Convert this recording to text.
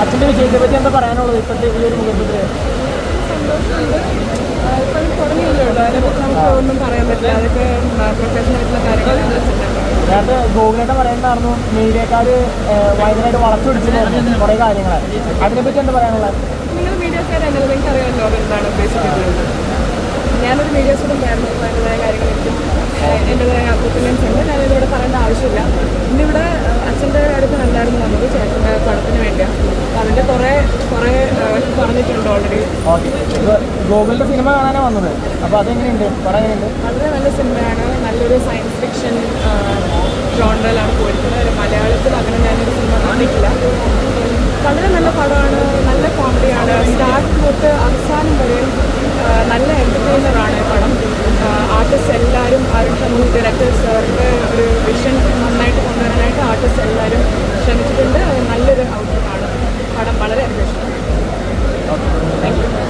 അച്ഛന്റെ വിജയത്തെ പറ്റി എന്താ പറയാനുള്ളത്? ഇപ്പോഴത്തെ ഈ ഒരു മുഖത്തിൽ ഗോകുലേട്ട പറയണ്ടായിരുന്നു മീഡിയക്കാർ ഭയങ്കരമായിട്ട് വളച്ചൊടിച്ചിട്ടുണ്ടായിരുന്നു കുറേ കാര്യങ്ങൾ അതിനെപ്പറ്റി എന്താ പറയാനുള്ളത്? നിങ്ങൾ മീഡിയക്കാരല്ലോ നിങ്ങൾക്ക് അറിയാമല്ലോ എന്താണ് ഉദ്ദേശിക്കുന്നത് ഞാനൊരു മീഡിയ സ്റ്റുഡന്റ് ആയിരുന്നു ഓൾറെഡി ഗോകുലിന്റെ സിനിമ കാണാനാണ് വന്നത്. അപ്പോൾ അതെങ്ങനെയുണ്ട്? പടം വളരെ നല്ല സിനിമയാണ് നല്ലൊരു സയൻസ് ഫിക്ഷൻ ജോണ്ടറിലാണ് ഒരു മലയാളത്തിൽ അങ്ങനെ ഞാനൊരു സിനിമ കാണിക്കില്ല വളരെ നല്ല പടമാണ്. നല്ല കോമഡിയാണ് സ്റ്റാർട്ട് തൊട്ട് അവസാനം വരെ നല്ല എന്റർടൈനറാണ് പടം. ആർട്ടിസ്റ്റ് എല്ലാവരും ആരും ഡയറക്ടർ സാറിന്റെ ഒരു വിഷൻ നന്നായിട്ട് കൊണ്ടുവരാനായിട്ട് ആർട്ടിസ്റ്റ് എല്ലാവരും ശ്രമിച്ചിട്ടുണ്ട്. Thank you.